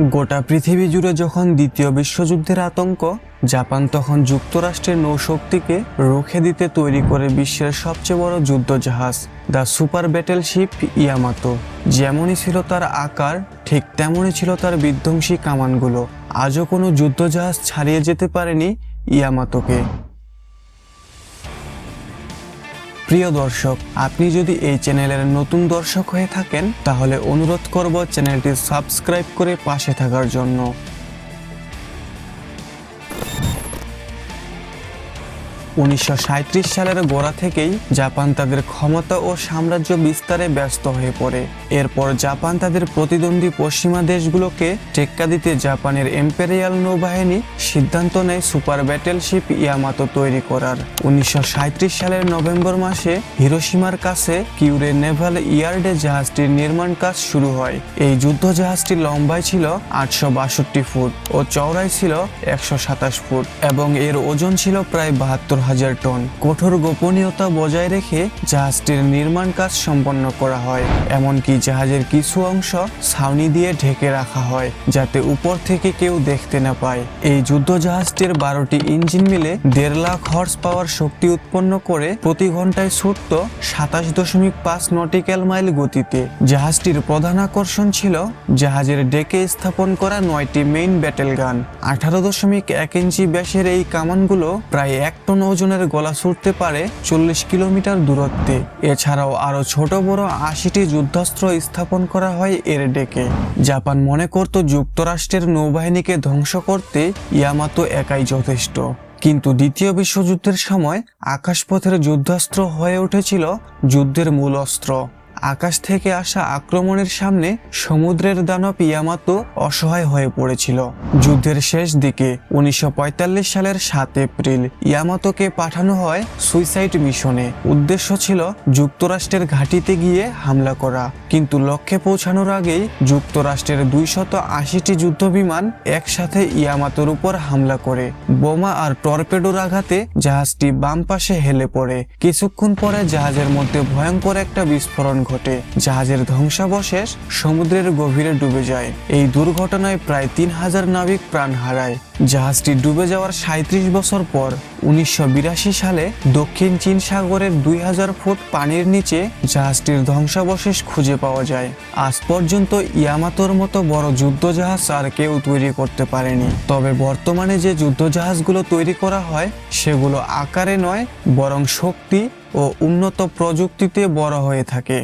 গোটা পৃথিবী জুড়ে যখন দ্বিতীয় বিশ্বযুদ্ধের আতঙ্ক, জাপান তখন যুক্তরাষ্ট্রের নৌশক্তিকে রুখে দিতে তৈরি করে বিশ্বের সবচেয়ে বড় যুদ্ধজাহাজ, the super battle ship Yamato. যেমনই ছিল তার আকার, ঠিক তেমনই ছিল তার বিধ্বংসী কামানগুলো। আজও কোনো যুদ্ধজাহাজ ছাড়িয়ে যেতে পারেনি ইয়ামাতোকে। প্রিয় দর্শক, আপনি যদি এই চ্যানেলের নতুন দর্শক হয়ে থাকেন, তাহলে অনুরোধ করব চ্যানেলটি সাবস্ক্রাইব করে পাশে থাকার জন্য। উনিশশো সাঁইত্রিশ সালের গোড়া থেকেই জাপান তাদের ক্ষমতা ও সাম্রাজ্য বিস্তারে ব্যস্ত হয়ে পড়ে। এরপর জাপান তাদের প্রতিদ্বন্দ্বী পশ্চিমা দেশগুলোকে টেক্কা দিতে জাপানের এম্পেরিয়াল নৌবাহিনী সিদ্ধান্ত নেয় সুপার ব্যাটেলশিপ ইয়ামাতো তৈরি করার। উনিশশো সাঁইত্রিশ সালের নভেম্বর মাসে হিরোসীমার কাছে কিউরে নেভাল ইয়ার্ডে জাহাজটির নির্মাণ কাজ শুরু হয়। এই যুদ্ধ জাহাজটি লম্বায় ছিল আটশো বাষট্টি ফুট ও চওড়ায় ছিল একশো সাতাশ ফুট এবং এর ওজন ছিল প্রায় বাহাত্তর হাজার টন কঠোর গোপনীয়তা বজায় রেখে জাহাজটির নির্মাণ কাজ সম্পন্ন করা হয়। এমনকি জাহাজের কিছু অংশ ছাউনি দিয়ে ঢেকে রাখা হয়, যাতে উপর থেকে কেউ দেখতে না পায়। এই যুদ্ধ জাহাজটির বারোটি ইঞ্জিন মিলে দেড় লাখ হর্স পাওয়ার শক্তি উৎপন্ন করে প্রতি ঘন্টায় ছুটত সাতাশ দশমিক পাঁচ নটিক্যাল মাইল গতিতে। জাহাজটির প্রধান আকর্ষণ ছিল জাহাজের ডেকে স্থাপন করা নয়টি মেইন ব্যাটেল গান আঠারো দশমিক এক ইঞ্চি ব্যাসের এই কামানগুলো প্রায় এক টন ওজনের গলা ছুটতে পারে চল্লিশ কিলোমিটার দূরত্বে। এছাড়াও আরও ছোট বড় আশিটি যুদ্ধাস্ত্র স্থাপন করা হয় এর ডেকে। জাপান মনে করত যুক্তরাষ্ট্রের নৌবাহিনীকে ধ্বংস করতে ইয়ামাতো একাই যথেষ্ট। কিন্তু দ্বিতীয় বিশ্বযুদ্ধের সময় আকাশপথের যুদ্ধাস্ত্র হয়ে উঠেছিল যুদ্ধের মূল অস্ত্র। আকাশ থেকে আসা আক্রমণের সামনে সমুদ্রের দানব ইয়ামাতো অসহায় হয়ে পড়েছিল। যুদ্ধের শেষ দিকে উনিশশো পঁয়তাল্লিশ সালের সাত এপ্রিল ইয়ামাতোকে পাঠানো হয় সুইসাইড মিশনে। উদ্দেশ্য ছিল যুক্তরাষ্ট্রের ঘাঁটিতে গিয়ে হামলা করা। কিন্তু লক্ষ্যে পৌঁছানোর আগেই যুক্তরাষ্ট্রের দুইশত আশিটি যুদ্ধবিমান একসাথে ইয়ামাতোর উপর হামলা করে। বোমা আর টর্পেডোর আঘাতে জাহাজটি বাম পাশে হেলে পড়ে। কিছুক্ষণ পরে জাহাজের মধ্যে ভয়ঙ্কর একটা বিস্ফোরণ ঘটে। জাহাজের ধ্বংসাবশেষ সমুদ্রের গভীরে ডুবে যায়। এই দুর্ঘটনায় প্রায় তিন হাজার নাবিক প্রাণ হারায়। জাহাজটি ডুবে যাওয়ার সাঁত্রিশ বছর পর উনিশশো বিরাশি সালে দক্ষিণ চীন সাগরের দুই হাজার ফুট পানির নিচে জাহাজটির ধ্বংসাবশেষ খুঁজে পাওয়া যায়। আজ পর্যন্ত ইয়ামাতোর মতো বড় যুদ্ধজাহাজ আর কেউ তৈরি করতে পারেনি। তবে বর্তমানে যে যুদ্ধজাহাজগুলো তৈরি করা হয়, সেগুলো আকারে নয়, বরং শক্তি ও উন্নত প্রযুক্তিতে বড় হয়ে থাকে।